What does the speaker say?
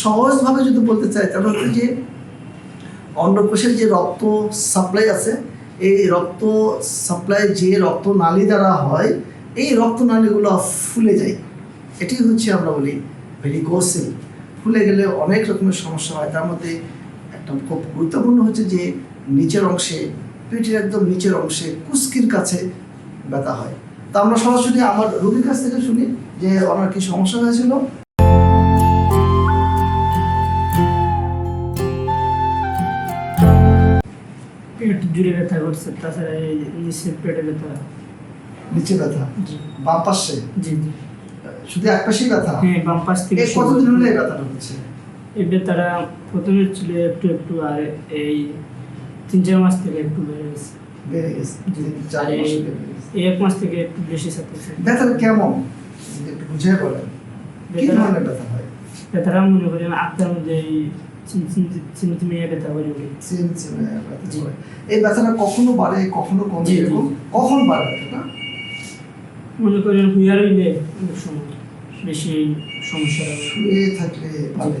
সহজভাবে যদি বলতে চাই, তাহলে হচ্ছে যে অন্ডকোষের যে রক্ত সাপ্লাই আছে, এই রক্ত সাপ্লাই যে রক্ত নালী দ্বারা হয়, এই রক্ত নালীগুলো ফুলে যায়। এটি হচ্ছে আমরা বলি ভেরিকোসিল ফুলে গেলে অনেক রকমের সমস্যা হয়। তার মধ্যে একটা খুব গুরুত্বপূর্ণ হচ্ছে যে নিচের অংশে, পেটের একদম নিচের অংশে কুস্কির কাছে ব্যথা হয়। তা আমরা সরাসরি আমার রোগীর কাছ থেকে শুনি যে ওনার কি সমস্যা হয়েছিল? পেট জুড়ে ব্যথা করছে তাছাড়া এই নিচের পেটে ব্যথা। নিচে ব্যথা? বাম পাশে? জি জি। শুধু এক পাশেই ব্যথা? হ্যাঁ বাম পাশ থেকে কতদিন হলে এই ব্যথাটা হচ্ছে? এই ব্যথাটা প্রথমে ছিল একটু একটু আর এই তিন চার মাস থেকে একটু বেড়ে গেছে। বেড়ে গেছে? এই- এক মাস থেকে একটু বেশি ব্যথাটা কেমন? একটু বুঝিয়ে বলেন। কি ধরনের ব্যথা হয়? ব্যথাটা মনে করেন আত্মার মধ্যে চিমচিমিয়ে ব্যথা করে ওঠে চিন ব্যথা। এই ব্যথাটা কখনো বাড়ে কখনো কমে। এরকম? কখন বাড়ে ব্যথাটা মনে করেন হুইয়া রইলে অনেক সময় বেশি সমস্যা শুয়ে থাকলে বাড়ে।